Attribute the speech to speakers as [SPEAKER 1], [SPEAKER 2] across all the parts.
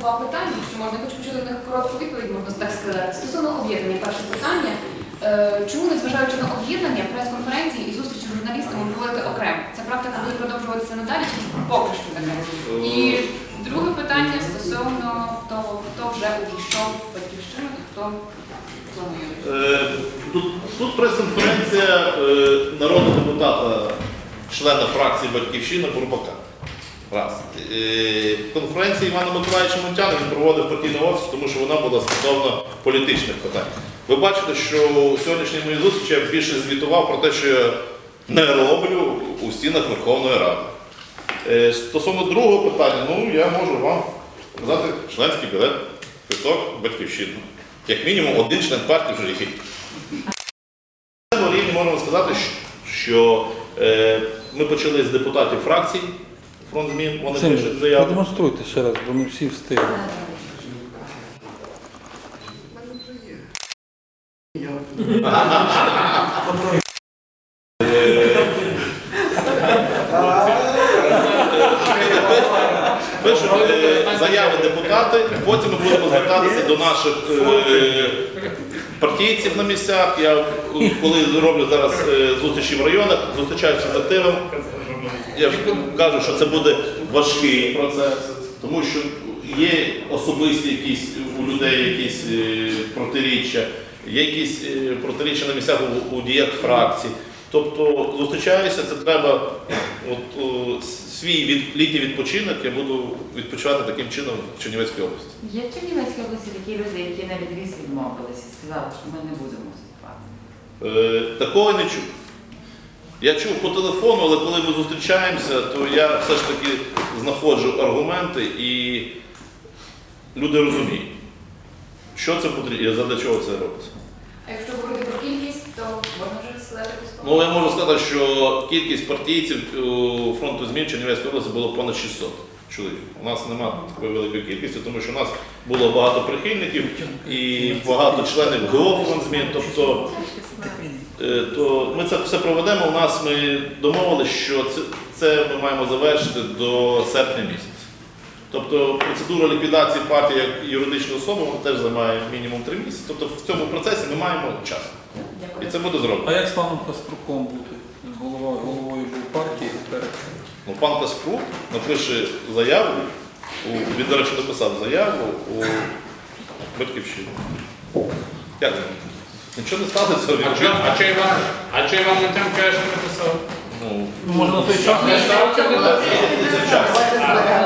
[SPEAKER 1] два питання, якщо можна. Хочу почути на них коротку відповідь, можна так сказати. Стосовно об'єднання, перше питання. Е, Чому, незважаючи на об'єднання, прес-конференції і зустрічі з журналістами проводити окремо? Ця практика буде продовжуватися надалі чи поки що таке? І друге питання стосовно того, хто вже увійшов в батьківщину і хто планує.
[SPEAKER 2] Е, Тут, тут прес-конференція е, народного депутата, члена фракції Батьківщина Бурбака. Раз. Е, Конференція Івана Миколаївича Монтяна він проводив партійний офіс, тому що вона була стосовно політичних питань. Ви бачите, що у сьогоднішній моїй зустрічі я більше звітував про те, що я не роблю у стінах Верховної Ради. Е, Стосовно другого питання, ну я можу вам сказати членський білет, квиток батьківщини. Як мінімум один член партії вже є. На рівні можемо сказати, що- що е, ми почали з депутатів фракцій фронт змін, вони
[SPEAKER 3] Максим,
[SPEAKER 2] пишуть заяву.
[SPEAKER 3] продемонструйте ще раз, бо не всі встигли.
[SPEAKER 2] Пишуть е, заяви депутати, потім ми будемо звертатися до наших е, партійців на місцях. Я е, коли роблю зараз е, зустрічі в районах, зустрічаюся з активом. Я ж кажу, що це буде важкий процес, тому що є особисті якісь у людей якісь е, протиріччя, є якісь е, протиріччя на місцях у, у діях фракцій. Тобто зустрічаюся, це треба от, о, свій від, літній відпочинок, я буду відпочивати таким чином в Чернівецькій області.
[SPEAKER 4] Є в Чернівецькій області такі люди, які на відріз відмовилися і сказали, що ми не будемо вступати.
[SPEAKER 2] Е, такого не чув. Я чув по телефону, але коли ми зустрічаємося, то я все ж таки знаходжу аргументи і люди розуміють, що це потрібно і задля чого це робиться.
[SPEAKER 1] А якщо говорити про кількість, то можна вже сказати.
[SPEAKER 2] Ну, я можу сказати, що кількість партійців у фронту змін в Чернівецькій області було понад 600 чоловік. У нас немає такої великої кількості, тому що у нас було багато прихильників і багато членів ГО фронт змін. Тобто то ми це все проведемо. У нас ми домовилися, що це, це ми маємо завершити до серпня місяця. Тобто процедура ліквідації партії як юридичної особи вона теж займає мінімум три місяці. Тобто в цьому процесі ми маємо час. І це буде зроблено.
[SPEAKER 3] А як з паном Каструком бути? Голова, головою був партії, тепер
[SPEAKER 2] Ну, пан Каспрук напише заяву, у, він, до речі, написав заяву у батьківщину. Як Нічого не сталося.
[SPEAKER 5] А
[SPEAKER 2] він-
[SPEAKER 5] чого а чого Іван, а чого Іван Монтян каже, що написав?
[SPEAKER 2] Ну,
[SPEAKER 3] може на той час
[SPEAKER 5] Не став не так?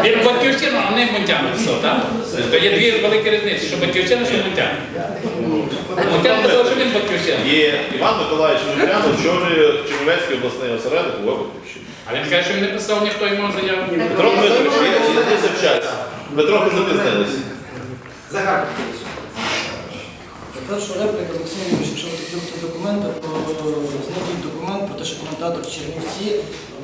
[SPEAKER 5] Він батьківщину, а не Монтян написав, так? То є дві великі різниці, що батьківщина, що Монтян. Монтян казав, що він батьківщина.
[SPEAKER 2] Є Іван Миколаївич Мовчан, очолює Чернівецький обласний осередок у Батьківщині.
[SPEAKER 5] А він каже, що він не писав ніхто йому заяву.
[SPEAKER 2] Петро Дмитрович, є в час. Ви трохи запізнилися.
[SPEAKER 6] Перша репліка Максим Юрійович, якщо ви такі документи, то знайдіть документ про те, що коментатор Чернівці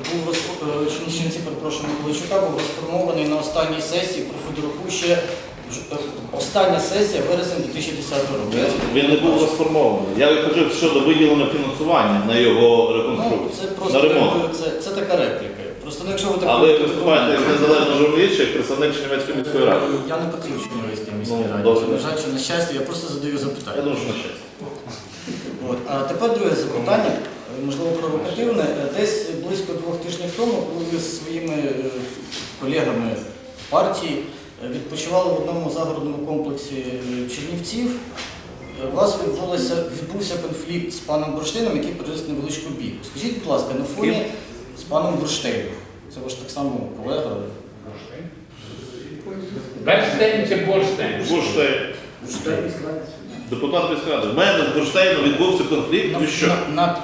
[SPEAKER 6] був е, Чернівці, перепрошую, Миколайчука був розформований на останній сесії про Федоруку ще е, остання сесія вересень 2010 року.
[SPEAKER 2] Він не був розформований. Я кажу щодо виділення фінансування на його
[SPEAKER 6] Ну,
[SPEAKER 2] реконструкцію,
[SPEAKER 6] це
[SPEAKER 2] на
[SPEAKER 6] просто
[SPEAKER 2] ремонт.
[SPEAKER 6] це, це така репліка. Просто ну, якщо ви так
[SPEAKER 2] А ви виступаєте як незалежна журналіст, як представник Чернівецької міської ради.
[SPEAKER 6] Я не працюю в Чернівецькій міській
[SPEAKER 2] Ну,
[SPEAKER 6] раді.
[SPEAKER 2] добре.
[SPEAKER 6] На жаль, чи на щастя, я просто задаю
[SPEAKER 2] Я
[SPEAKER 6] запитання.
[SPEAKER 2] думаю, що на щастя.
[SPEAKER 6] От. А тепер друге запитання, е, можливо, провокативне. Е, Десь близько двох тижнів тому, коли ви зі своїми е, колегами партії е, відпочивали в одному загородному комплексі е, Чернівців, е, у вас відбулося, відбувся конфлікт з паном Бурштином, який приніс невеличку бійку. Скажіть, будь ласка, на фоні з паном Бурштейном, це ваш так само колега.
[SPEAKER 5] Берштейн чи Борштейн?
[SPEAKER 2] Бурштейн, депутат міської ради. В мене з Бурштейном відбувся конфлікт.
[SPEAKER 6] На,
[SPEAKER 2] Ви що?
[SPEAKER 6] на, на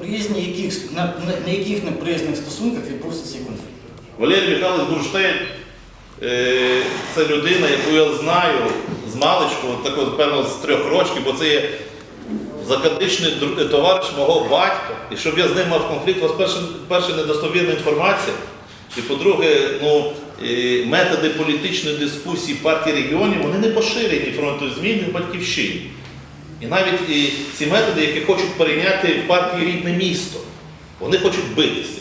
[SPEAKER 6] приязні яких, на, на, на яких неприязних стосунках відбувся цей конфлікт?
[SPEAKER 2] Валерій Михайлович Бурштейн е, це людина, яку я знаю з маличку, от такого, певно, з трьох років, бо це є закадичний дру- товариш мого батька. І щоб я з ним мав конфлікт, у вас перше, перше недостовірна інформація. І по-друге, ну, методи політичної дискусії партії регіонів вони не поширені фронту змін і батьківщині. І навіть і ці методи, які хочуть перейняти в партії рідне місто, вони хочуть битися.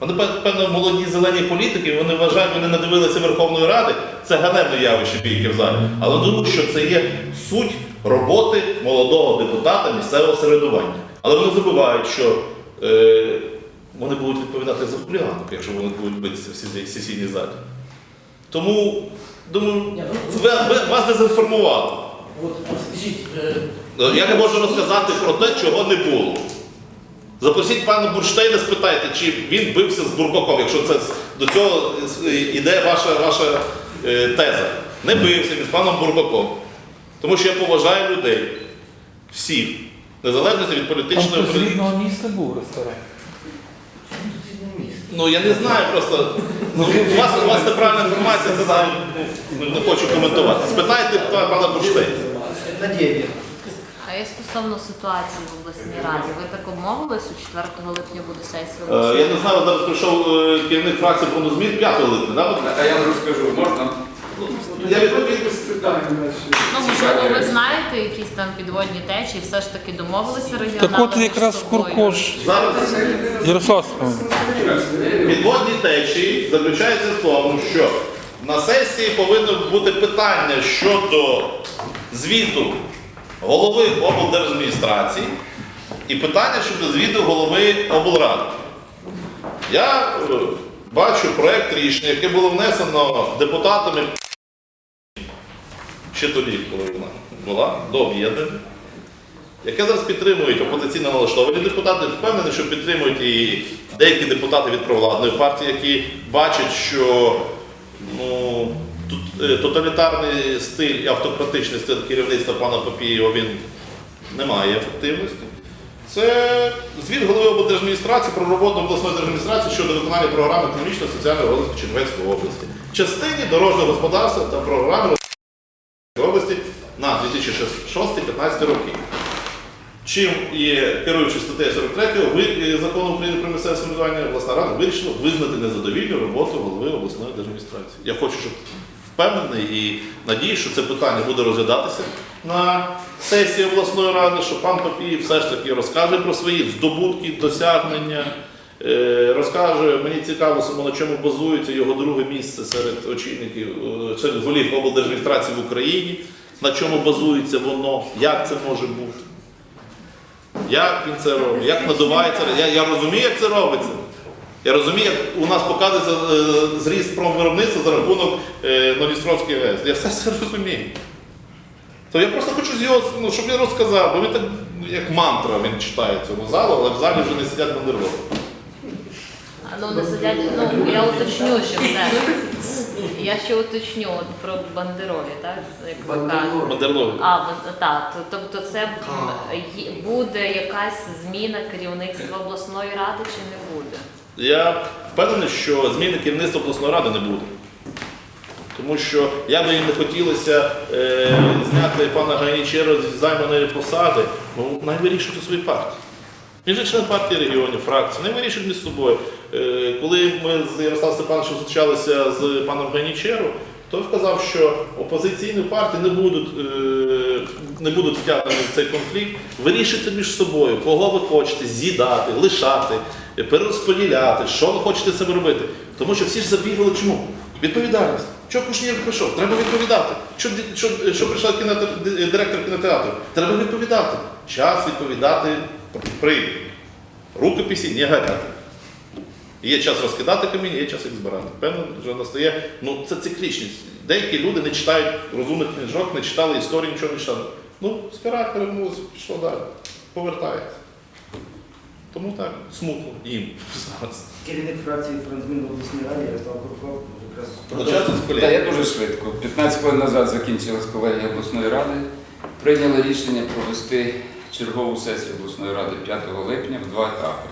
[SPEAKER 2] Вони, певно, молоді зелені політики, вони вважають, вони не дивилися Верховної Ради. Це ганебне явище бійки в залі. Але думаю, що це є суть роботи молодого депутата місцевого середування. Але вони забувають, що е, вони будуть відповідати за хуліганок, якщо вони будуть битися в сесійній залі. Тому, думаю,
[SPEAKER 6] Ні, ну,
[SPEAKER 2] ви, ви- вас дезінформували.
[SPEAKER 6] От, а скажіть, е,
[SPEAKER 2] Я не можу розказати про те, чого не було. Запросіть пана Бурштейна, спитайте, чи він бився з Бурбаком, якщо це до цього е, йде ваша, ваша е, теза. Не бився він з паном Бурбаком. Тому що я поважаю людей. Всіх. Незалежно від політичної
[SPEAKER 7] Там з рідного міста був ресторан.
[SPEAKER 2] Ну я не знаю просто. Ну, у вас у вас неправильна інформація, це там, ну, не хочу коментувати. Спитайте пана Бурштейна.
[SPEAKER 6] Надія.
[SPEAKER 8] А я стосовно ситуації в обласній раді, ви так обмовились, що 4 липня буде сесія
[SPEAKER 2] Е, Я не знаю, зараз прийшов е, керівник фракції Бронозмін 5 липня, да?
[SPEAKER 5] А я вже скажу, можна?
[SPEAKER 2] Я відповім.
[SPEAKER 8] Ну, можливо, ви знаєте якісь там підводні течії, все ж таки домовилися регіонали
[SPEAKER 7] Так от якраз? Куркош
[SPEAKER 2] Зараз
[SPEAKER 7] Ярослав Степанович.
[SPEAKER 2] підводні течії заключаються в тому, що на сесії повинно бути питання щодо звіту голови облдержадміністрації і питання щодо звіту голови облради. Я е, бачу проєкт рішення, яке було внесено депутатами ще тоді, коли вона була до об'єднання, яке зараз підтримують опозиційно налаштовані депутати. Впевнений, що підтримують і деякі депутати від провладної партії, які бачать, що ну, е, тоталітарний стиль і автократичний стиль керівництва пана Папієва він не має ефективності. Це звіт голови облдержадміністрації про роботу обласної держадміністрації щодо виконання програми економічного соціального розвитку Чернівецької області, частині дорожнього господарства та програми області на 2006-2015 роки. Чим є керуючи статтею 43 ви, е, закону України про місцеве самоврядування, обласна рада вирішила визнати незадовільну роботу голови обласної держадміністрації. Я хочу, щоб впевнений і надію, що це питання буде розглядатися на сесії обласної ради, що пан Папієв все ж таки розкаже про свої здобутки, досягнення. Е, Розкаже, мені цікаво, саме на чому базується його друге місце серед очільників, е, серед голів облдержадміністрації в Україні, на чому базується воно, як це може бути. Як він це робить, як надувається. Я, я розумію, як це робиться. Я розумію, як у нас показується е, зріст промвиробництва за рахунок е, Новістровської ГЕС. Я все це розумію. То я просто хочу з його, ну, щоб він розказав, бо він так як мантра він читає цього залу, але в залі вже не сидять бандерлоги.
[SPEAKER 8] Ну, не сидять, ну, я уточню ще все. Я ще уточню от про бандеролі, так? Як ви кажете.
[SPEAKER 2] Бандерлоги.
[SPEAKER 8] А, бо- так, то- тобто це є- буде якась зміна керівництва обласної ради чи не буде?
[SPEAKER 2] Я впевнений, що зміни керівництва обласної ради не буде. Тому що як би їм не хотілося е, зняти пана Ганічера з займаної посади, ну, най вирішують у своїй партії. Він же член партії регіонів, фракції, не вирішують між собою. Е, коли ми з Ярославом Степановичем зустрічалися з паном Ганічером, то він сказав, що опозиційні партії не будуть, е, не будуть втягнені в цей конфлікт. Вирішуйте між собою, кого ви хочете з'їдати, лишати, перерозподіляти, що ви хочете себе робити. Тому що всі ж забігали чому? Відповідальність. Що Кушнір прийшов? Треба відповідати. Що, що, що прийшла кінотеатр- директор кінотеатру? Треба відповідати. Час відповідати прийде. Рукописі не горять. Є час розкидати камінь, є час їх збирати. Певно, вже настає. Ну, це циклічність. Деякі люди не читають розумних книжок, не читали історії, нічого не читали. Ну, спирать перевернулося, пішло далі. Повертається. Тому так, смутно їм зараз.
[SPEAKER 6] Керівник фракції Францмін в обласній раді Ярослав Курков якраз
[SPEAKER 2] Почати з
[SPEAKER 9] Та
[SPEAKER 2] колеги.
[SPEAKER 9] я дуже швидко. 15 хвилин назад закінчилась колегія обласної ради. Прийняли рішення провести чергову сесію обласної ради 5 липня в два етапи.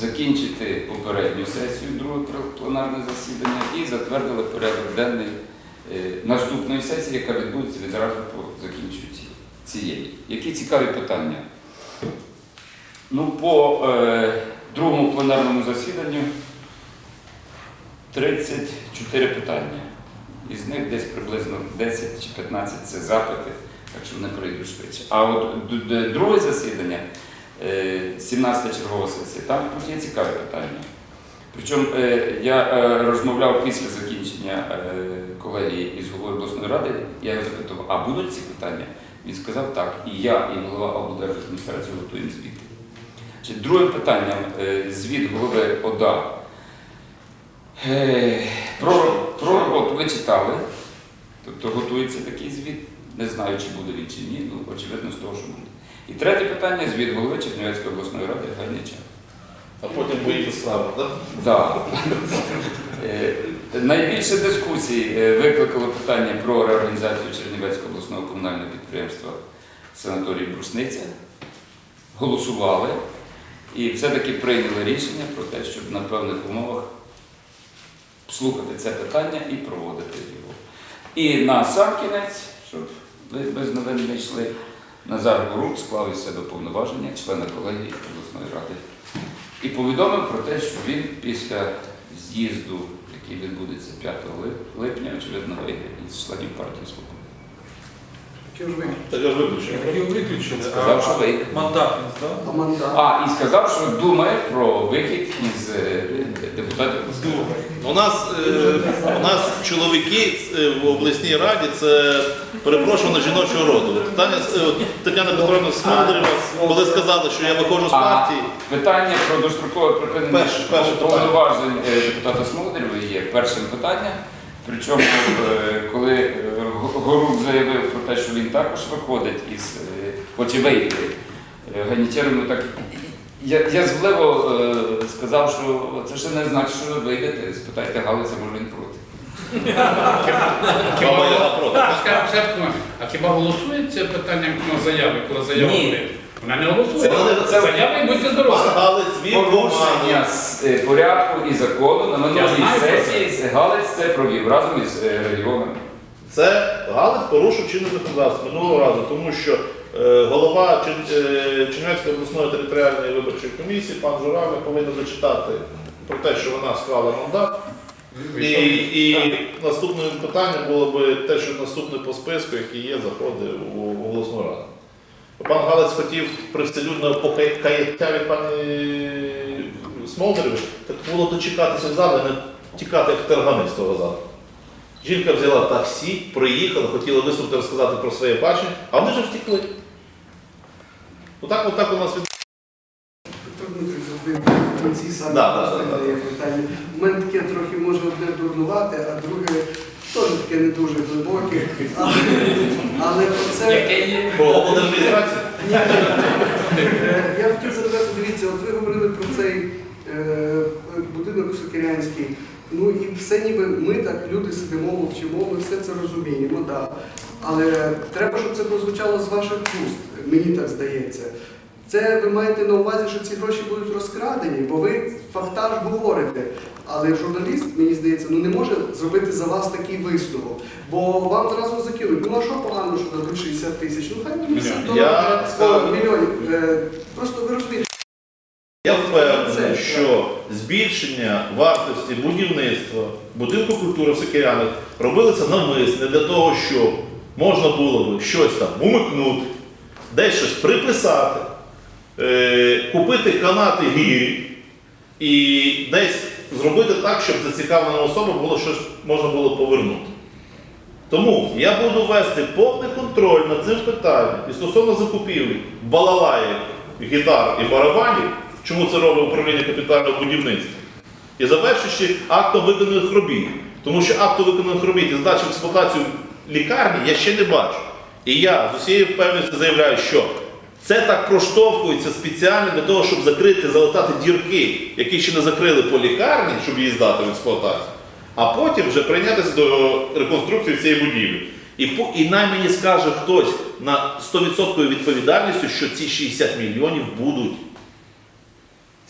[SPEAKER 9] Закінчити попередню сесію, друге пр- пленарне засідання, і затвердили порядок денний е, наступної сесії, яка відбудеться відразу по закінченню цієї. Які цікаві питання? Ну, по е, другому пленарному засіданню 34 питання. Із них десь приблизно 10 чи 15 це запити, так що вони пройдуть швидше. А от друге засідання, е, 17 чергова сесія, там є цікаві питання. Причому е, я е, розмовляв після закінчення е, колегії із головою обласної ради, я його запитав, а будуть ці питання? Він сказав так, і я, і голова облдержадміністрації готуємо звіти. Значить, Другим питанням е, звіт голови ОДА. Е, Про, про роботу ви читали, тобто готується такий звіт. Не знаю, чи буде він чи ні, ну очевидно з того, що буде. І третє питання звіт голови Чернівецької обласної ради Гайнича.
[SPEAKER 2] А потім боїте слава, так?
[SPEAKER 9] Да. Е, Найбільше дискусій е, викликало питання про реорганізацію Чернівецького обласного комунального підприємства санаторій Брусниця. Голосували і все-таки прийняли рішення про те, щоб на певних умовах слухати це питання і проводити його. І на сам кінець, щоб ви без новин не йшли, Назар Борук склав із себе повноваження члена колегії обласної ради і повідомив про те, що він після з'їзду, який відбудеться 5 липня, очевидно, вийде із членів партії «Свобода».
[SPEAKER 2] Так я ж виключив.
[SPEAKER 7] Виключили.
[SPEAKER 9] Сказав, що вийде.
[SPEAKER 7] Мандат він здав.
[SPEAKER 9] А, і сказав, що думає про вихід із е, депутатів.
[SPEAKER 2] У нас, е, у нас чоловіки е, в обласній раді це перепрошую жіночого роду. Таня, е, от Тетяна Петровна Смолдерєва, коли сказали, що я виходжу з
[SPEAKER 9] А
[SPEAKER 2] партії,
[SPEAKER 9] питання про дострокове припинення
[SPEAKER 2] Перше- перше
[SPEAKER 9] повноважень е, депутата Смолдерєва є першим питанням. Причому, е, коли е, Горук заявив про те, що він також виходить із е, хоче вийти е, ганітєром, так я, я звливо е, сказав, що це ще не значить, що ви вийдете. Спитайте Галиця, може він проти.
[SPEAKER 5] А хіба голосує це питання на заяви, коли заява
[SPEAKER 9] Ні.
[SPEAKER 5] буде? Вона не голосує. Заява і будьте здорові.
[SPEAKER 2] Галець
[SPEAKER 9] Порушення е, порядку і закону на минулій
[SPEAKER 5] це.
[SPEAKER 9] сесії Галець це провів разом із регіонами.
[SPEAKER 2] Це Галець порушив чинне законодавство минулого разу, тому що е, голова е, Чернівецької обласної територіальної виборчої комісії, пан Журавль, повинен зачитати про те, що вона склала мандат. І, і наступним питанням було б те, що наступне по списку, який є, заходить у обласну раду. Пан Галець хотів привселюдного покаяття від пані Смолдереві, так було дочекатися в залі, а не тікати як тергани з того залу. Жінка взяла таксі, приїхала, хотіла виступити, розказати про своє бачення, а вони вже втекли. Отак, отак у нас від... Да, да, да,
[SPEAKER 10] питання. У мене таке трохи може одне дурнувати, а друге теж таке не дуже глибоке. Але, але про це
[SPEAKER 5] Яке є?
[SPEAKER 2] Про облдержадміністрацію.
[SPEAKER 10] Е, я хотів запитати, дивіться, от ви говорили про цей е, будинок Сокирянський. Ну і все ніби ми так, люди сидимо, мовчимо, ми все це розуміємо, да. Але треба, щоб це прозвучало з ваших вуст, мені так здається. Це ви маєте на увазі, що ці гроші будуть розкрадені, бо ви фактаж говорите. Але журналіст, мені здається, ну не може зробити за вас такий висновок. Бо вам зразу закинуть, ну а що погано, що дадуть 60 тисяч? Ну хай мені 50
[SPEAKER 2] Я
[SPEAKER 10] доларів, мільйонів. Е, Просто ви розумієте.
[SPEAKER 2] Я впевнений, що збільшення вартості будівництва будинку культури в Сокирянах робилося навмисне для того, щоб можна було б щось там умикнути, десь щось приписати, е, купити канати гірі і десь зробити так, щоб зацікавлена особа було щось можна було повернути. Тому я буду вести повний контроль над цим питанням і стосовно закупівлі балалаїв, гітар і барабанів, чому це робить управління капітального будівництва, і завершуючи актом виконаних робіт. Тому що акту виконаних робіт і здачі в експлуатацію лікарні я ще не бачу. І я з усією впевненістю заявляю, що це так проштовхується спеціально для того, щоб закрити, залатати дірки, які ще не закрили по лікарні, щоб її здати в експлуатацію а потім вже прийнятися до реконструкції цієї будівлі. І, по- і мені скаже хтось на 100% відповідальністю, що ці 60 мільйонів будуть.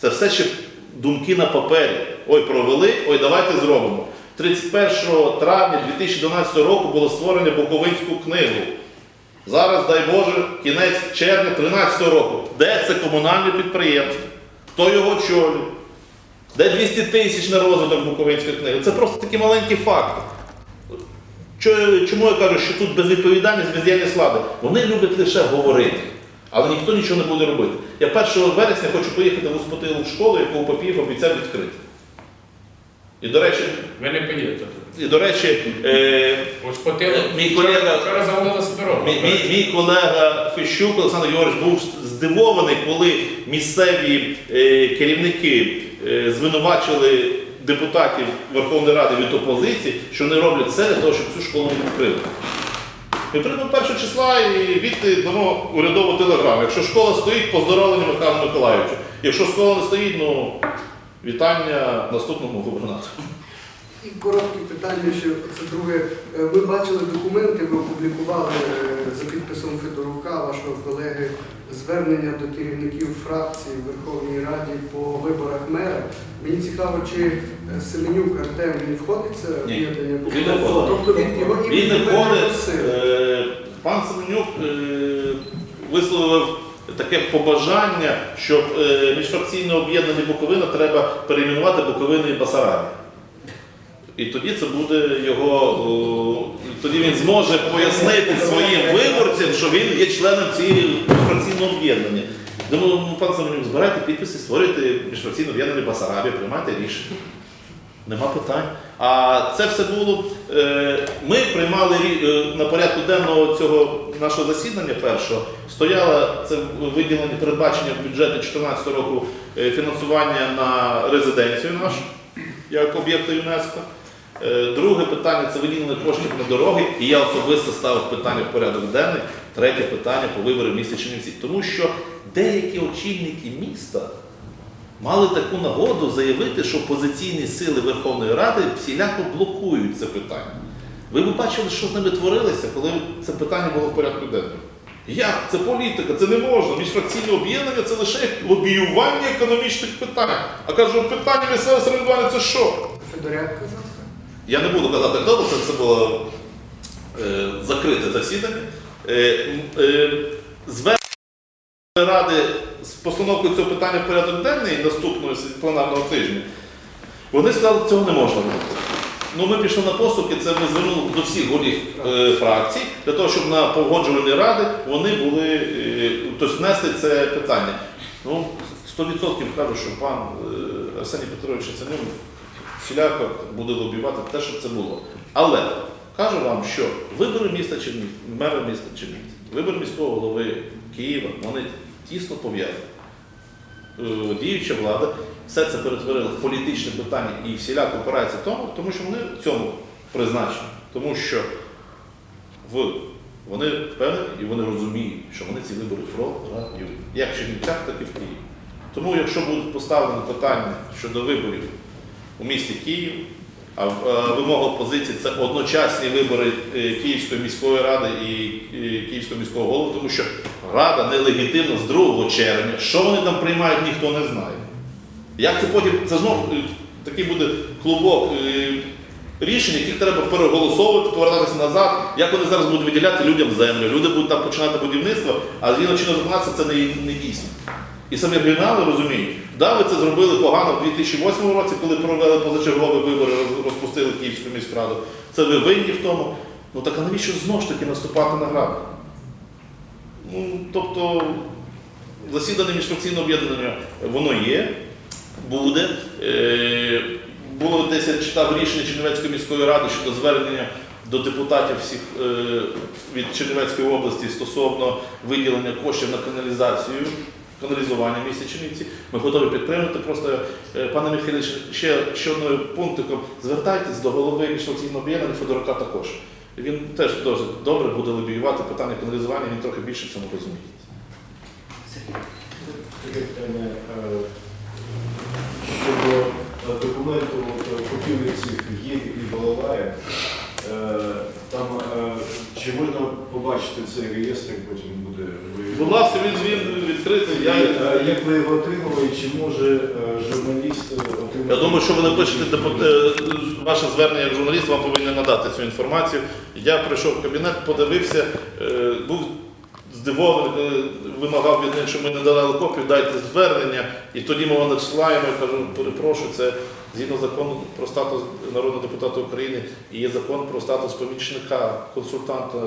[SPEAKER 2] Це все ще думки на папері. Ой, провели, ой, давайте зробимо. 31 травня 2012 року було створено Буковинську книгу. Зараз, дай Боже, кінець червня 2013 року. Де це комунальне підприємство? Хто його очолює? Де 200 тисяч на розвиток Буковинської книги? Це просто такі маленькі факти. Чому я кажу, що тут безвідповідальність, бездіяльність влади? Вони люблять лише говорити, але ніхто нічого не буде робити. Я 1 вересня хочу поїхати в Успотилу в школу, яку Попів обіцяв відкрити. І до речі,
[SPEAKER 5] Ви не поїдете.
[SPEAKER 2] і до речі, е. Мій колега-
[SPEAKER 5] Вчора.
[SPEAKER 2] Мій, мій, мій колега Фіщук Олександр Георгійович був здивований, коли місцеві е, керівники е, звинувачили депутатів Верховної Ради від опозиції, що вони роблять все для того, щоб цю школу не відкрили. Прийдемо першого числа і відти дамо урядову телеграму. Якщо школа стоїть, поздоровлення Михайлу Миколаївичу. Якщо школа не стоїть, ну вітання наступному губернатору.
[SPEAKER 10] І коротке питання, що це друге. Е, Ви бачили документи, ви опублікували е, за підписом Федорука, вашого колеги, звернення до керівників фракцій в Верховній Раді по виборах мера. Мені цікаво, чи е, Семенюк Артем він входить це
[SPEAKER 2] Ні,
[SPEAKER 10] об'єднання?
[SPEAKER 2] він не входить.
[SPEAKER 10] Тобто він його
[SPEAKER 2] Він не входить. Е, Пан Семенюк е, висловив таке побажання, щоб е, міжфракційне об'єднання Буковина треба перейменувати Буковини і Басарабі. І тоді це буде його. тоді він зможе пояснити своїм виборцям, що він є членом цієї міжфракційного об'єднання. Думаю, ну, пан Семенюк, збирайте підписи, створюйте міжфракційне об'єднання Басарабі, приймайте рішення. Нема питань. А це все було. е, Ми приймали е, на порядку денного цього нашого засідання першого. Стояло це виділення передбачення в бюджеті 2014 року е, фінансування на резиденцію нашу як об'єкту ЮНЕСКО. Е, Друге питання це виділення коштів на дороги. І я особисто ставив питання в порядок денний. Третє питання по виборам в місті Чернівці. Тому що деякі очільники міста мали таку нагоду заявити, що опозиційні сили Верховної Ради всіляко блокують це питання. Ви б бачили, що з ними творилося, коли це питання було в порядку денному. Як? Це політика, це не можна. Міжфракційне об'єднання це лише лобіювання економічних питань. А кажу, питання місцевого самоврядування це що?
[SPEAKER 10] Федоряк казав.
[SPEAKER 2] Я не буду казати, хто, бо це, це було е, закрите засідання. Е, е, звернення Ради з постановкою цього питання в порядок денний наступного пленарного тижня, вони сказали, що цього не можна робити. Ну, ми пішли на поступки, це ми звернули до всіх голів е, фракцій, для того, щоб на погоджувальні ради вони були, е, тобто внесли це питання. Ну, 100% кажу, що пан е, Арсеній Петрович Яценюк всіляко буде лобіювати те, щоб це було. Але кажу вам, що вибори міста Чернігів, мера міста Чернігів, вибори міського голови Києва, вони тісно пов'язані. Е, Діюча влада все це перетворила в політичне питання і всіляко опирається тому, тому що вони в цьому призначені. Тому що в, вони впевнені і вони розуміють, що вони ці вибори програють. Як в Чернівцях, так і в Києві. Тому, якщо будуть поставлені питання щодо виборів у місті Київ, а вимога опозиції це одночасні вибори е, Київської міської ради і е, Київського міського голови, тому що рада нелегітимна з 2 червня. Що вони там приймають, ніхто не знає. Як це потім, це знову е, такий буде клубок е, рішень, яких треба переголосовувати, повертатися назад, як вони зараз будуть виділяти людям землю. Люди будуть там починати будівництво, а згідно чинного законодавства це не, не дійсно. І самі регіонали розуміють, да, ви це зробили погано в 2008 році, коли провели позачергові вибори, розпустили Київську міськраду. Це ви винні в тому. Ну так а навіщо знову ж таки наступати на граб? Ну, тобто, засідання міжфракційного об'єднання воно є, буде. Е, було десь я читав рішення Чернівецької міської ради щодо звернення до депутатів всіх е, від Чернівецької області стосовно виділення коштів на каналізацію, каналізування в місті Чернівці. Ми готові підтримати. Просто, е, пане Михайлович, ще, ще одним пунктиком звертайтесь до голови міжфракційного об'єднання Федорука також. Він теж досить добре буде лобіювати питання каналізування, він трохи більше в цьому розуміє.
[SPEAKER 7] Е, щодо е, документу купівлі цих гір і балалая. Там чи можна побачити цей реєстр, потім буде
[SPEAKER 2] Будь ласка, він, він відкритий. Я,
[SPEAKER 7] Е, Як ви його отримали, і чи може е, журналіст е, отримати?
[SPEAKER 2] Я думаю, що ви напишете депут- е, ваше звернення як журналіст, вам повинні надати цю інформацію. Я прийшов в кабінет, подивився, е, був здивований, коли вимагав від них, щоб ми не дали копію, дайте звернення. І тоді ми вам надсилаємо, я кажу, перепрошую, це згідно закону про статус народного депутата України і є закон про статус помічника, консультанта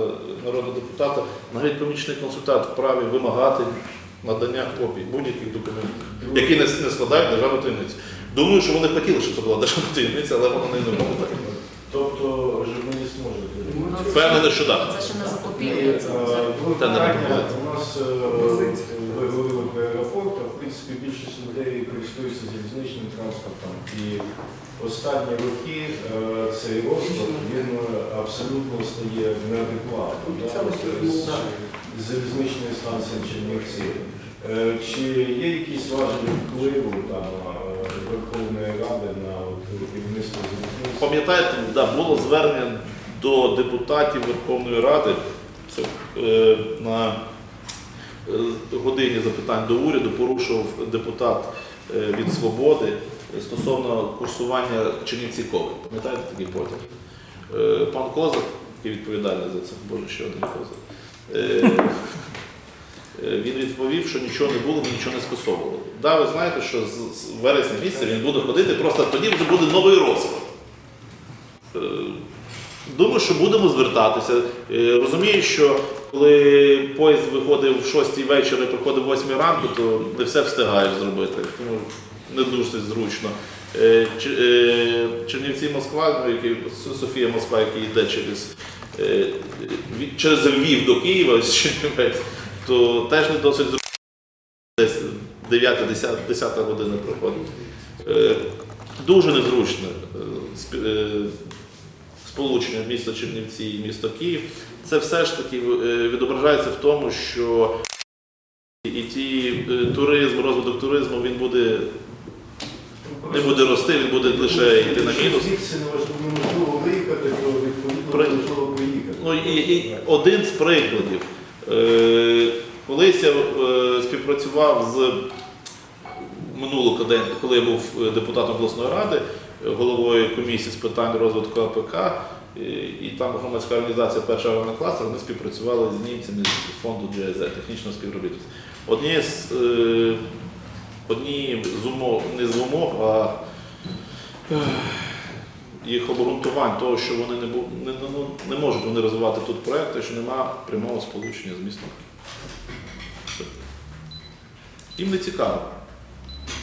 [SPEAKER 2] народного депутата. Навіть помічний консультант вправі вимагати надання копій будь-яких документів, які не, складають державну таємницю. Думаю, що вони хотіли, щоб це була державна таємниця, але вони не так.
[SPEAKER 7] Тобто журналіст може.
[SPEAKER 2] Впевнений, що так.
[SPEAKER 8] Це ще не закупівля.
[SPEAKER 7] е,
[SPEAKER 8] це-
[SPEAKER 2] Та не
[SPEAKER 7] У нас е, ви говорили про аеропорт, а в принципі більшість людей користуються залізничним транспортом. І останні роки е, цей розвиток він е, абсолютно стає неадекватним. з- з залізничної станції Чернівці. Е, Чи є якісь важелі впливу там е, Верховної Ради на керівництво залізниці?
[SPEAKER 2] Пам'ятаєте, да, було звернення до депутатів Верховної Ради це, е, на е, годині запитань до уряду порушив депутат е, від свободи стосовно курсування Чернівці Коваль. Пам'ятаєте такий потяг? Е, Пан Козак, який відповідальний за це, боже, ще один Козак. е, е, Він відповів, що нічого не було, ми нічого не скасовували. Да, ви знаєте, що з вересня місяця він буде ходити, просто тоді вже буде новий розклад. Е, Думаю, що будемо звертатися. Е, Розумію, що коли поїзд виходив в 6 вечора і приходив в 8 ранку, то не все встигаєш зробити. Тому не дуже зручно. Е, е, Чернівці Москва, ну, Софія Москва, який йде через, е, через Львів до Києва то теж не досить зручно. Десь 9-10 година проходить. Дуже незручно. Сполучення міста Чернівці і міста Київ, це все ж таки е, відображається в тому, що і ті е, туризм, розвиток туризму він буде не буде рости, він буде лише йти на мінус. Ну і, і один з прикладів. Е, колись я співпрацював з минулу каденцію, коли я був депутатом обласної ради, головою комісії з питань розвитку АПК, е, і там громадська організація аграрного класу, вони співпрацювали з німцями з фонду GSZ, технічного співробітництва. Одні з, е, одні з умов, не з умов, а їх обґрунтувань того, що вони не, не, не, ну, не можуть вони розвивати тут проекти, що немає прямого сполучення з містом. Їм не цікаво.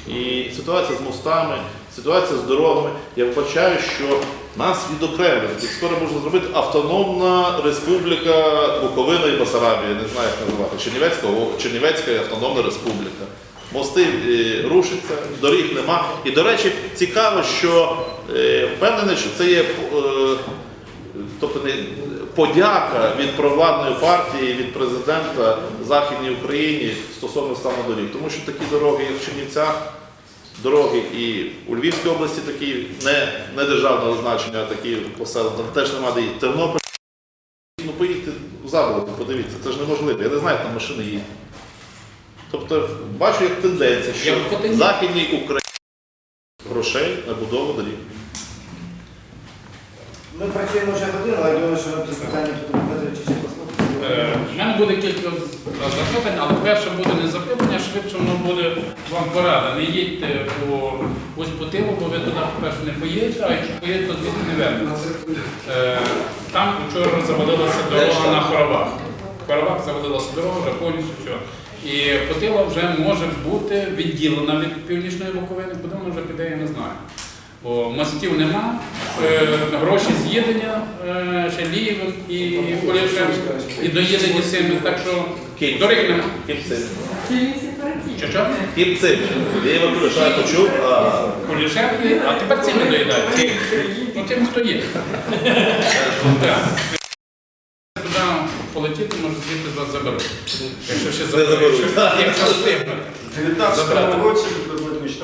[SPEAKER 2] І ситуація з мостами, ситуація з дорогами. Я вбачаю, що нас відокремлюють. Скоро можна зробити автономна республіка Буковина і Басарабія, не знаю, як називати. Чернівецька, Чернівецька автономна республіка. Мости е, рушаться, доріг нема. І, до речі, цікаво, що е, впевнений, що це є е, тобто подяка від провладної партії, від президента Західній Україні стосовно стану доріг. Тому що такі дороги, як в Чернівцях, дороги і у Львівській області такі не, не державного значення, а такі поселення, там теж немає де їхати. Тернопіль, ну поїдьте в Заболоті, подивіться, це ж неможливо. Я не знаю, як там машини їдуть. Тобто бачу як тенденція, що в Західній Україні грошей на будову доріг.
[SPEAKER 6] Ми працюємо вже годину, але я думаю, що ці питання тут Петрович ще послухати.
[SPEAKER 5] Е, буде кілька запитань, але перше буде не запитання, швидше воно буде вам порада. Не їдьте по ось по тилу, бо ви туди, по-перше, не поїдете, а якщо поїдете, то звідти не вернетеся. Е, Там вчора завалилася дорога на Хоробах. Хоробах завалилася дорога вже повністю все. І Потила вже може бути відділена від північної Буковини, куди вона вже піде, я не знаю. Бо мостів нема, е, гроші з'їдення е, ще Лієвим і Полішем, і доїдені цими, так що доріг нема. Що що?
[SPEAKER 2] Кіпцин. Я його я почув, а
[SPEAKER 5] Полішем, а тепер цими доїдають. Ну тим, хто є. Полетіти, може звідти вас заберуть. Якщо ще
[SPEAKER 2] заберуть.
[SPEAKER 5] Якщо- Якщо встигнуть.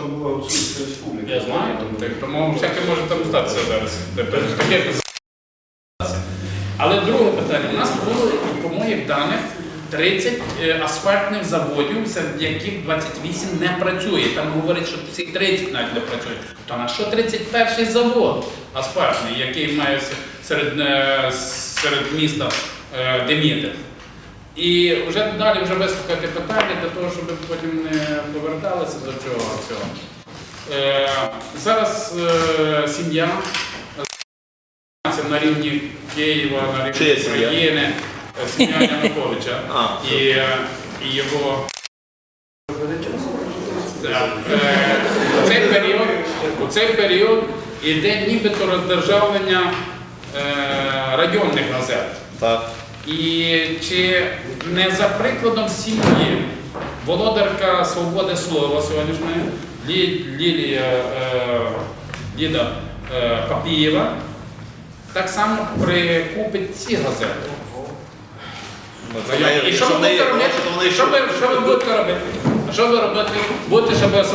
[SPEAKER 7] Там була Гуцульська республіка.
[SPEAKER 5] Я знаю, так, тому всяке може там статися зараз. Але друге питання. У нас було, по моїх даних, 30 е, асфальтних заводів, серед яких 28 не працює. Там говорять, що всі 30 навіть не працюють. То на що 31 завод асфальтний, який має серед, е, серед міста е, Демітер? І вже далі вже вислухати питання для того, щоб потім не поверталися до цього всього. Е, зараз е, сім'я на рівні Києва, на рівні? України, е, сім'я Януковича і, е, і його. Так, е, в цей період у цей період іде нібито роздержавлення е, районних газет.
[SPEAKER 2] Так.
[SPEAKER 5] І чи не за прикладом сім'ї володарка свободи слова сьогоднішньої Лі- Лілія е, Ліда е, Папієва так само прикупить ці газети. І що ви будете робити? що ви, будете робити? Що ви робите? Будете, щоб